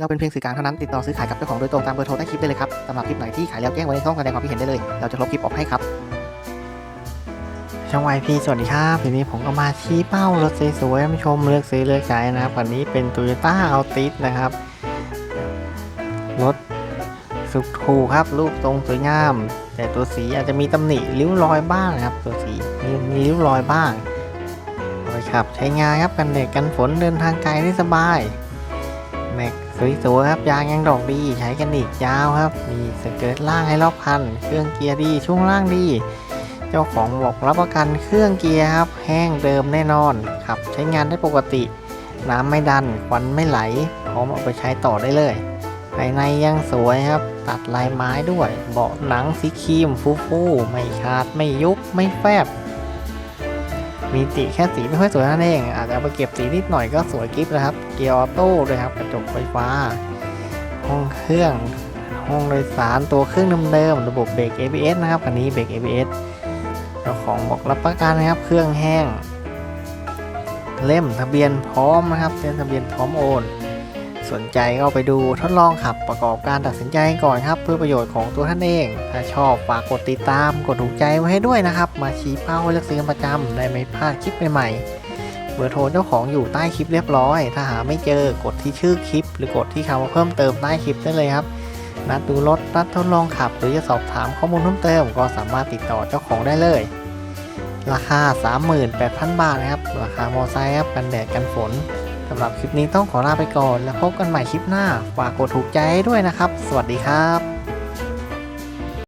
เราเป็นเพียงสื่อกลางเท่านั้นติดต่อซื้อขายกับเจ้าของโดยตรงตามเบอร์โทรใต้คลิปได้เลยครับสำหรับคลิปไหนที่ขายแล้วแจ้งไว้ในช่องแสดงความคิดเห็นได้เลย เราจะลบคลิปออกให้ครับ ช่องวายพีสวัสดีครับทีนี้ผมก็มาชี้เป้ารถสวยๆให้ท่านผู้ชมเลือกซื้อเลือกใช้นะครับวันนี้เป็น Toyota Altis นะครับรถสุดถูกครับรูปทรงสวยงาม แต่ตัวสีอาจจะมีตำหนิริ้วรอยบ้างนะครับ ตัวสีมีมีริ้วรอยบ้างเอาไปขับใช้งานครับกันแดดกันฝนเดินทางไกลได้สบาย สวยๆครับยางยังดอกดีใช้กันอีกยาวครับ มีสเกิร์ตล่างให้รอบคัน เครื่องเกียร์ดีช่วงล่างดี เจ้าของบอกรับประกันเครื่องเกียร์ครับ แห้งเดิมแน่นอนขับ ใช้งานได้ปกติ น้ำไม่ดันควันไม่ไหล พร้อมเอาไปใช้ต่อได้เลย ภายในยังสวยครับ ตัดลายไม้ด้วย เบาะหนังสีครีมฟูฟูๆไม่ขาดไม่ยุบไม่แฟบ มีสีแค่สีไม่ค่อยสวยนั่นเอง อาจจะเอาไปเก็บสีนิดหน่อยก็สวยกิฟต์นะครับ เกียร์ออโต้ด้วยครับ กระจกไฟฟ้า ห้องเครื่อง ห้องโดยสารตัวเครื่องเดิมๆระบบเบรก ABS นะครับคันนี้เบรก ABS เจ้าของบอกรับประกันนะครับ เครื่องแห้ง เล่มทะเบียนพร้อมนะครับเล่มทะเบียนพร้อมโอน สนใจก็ไปดูทดลองขับประกอบการตัดสินใจก่อนครับ เพื่อประโยชน์ของตัวท่านเอง ถ้าชอบฝากกดติดตามกดถูกใจไว้ให้ด้วยนะครับ มาชี้เป้าเลือกซื้อประจำได้ไม่พลาดคลิปใหม่ๆเบอร์โทรเจ้าของอยู่ใต้คลิปเรียบร้อย ถ้าหาไม่เจอกดที่ชื่อคลิป หรือกดที่คำว่าเพิ่มเติมใต้คลิปได้เลยครับนัดดูรถนัดทดลองขับ หรือจะสอบถามข้อมูลเพิ่มเติม ก็สามารถติดต่อเจ้าของได้เลยราคา 38,000 บาทนะครับ ราคามอไซค์ครับ กันแดดกันฝน สำหรับคลิปนี้ต้องขอลาไปก่อน แล้วพบกันใหม่คลิปหน้า ฝากกดถูกใจด้วยนะครับ สวัสดีครับ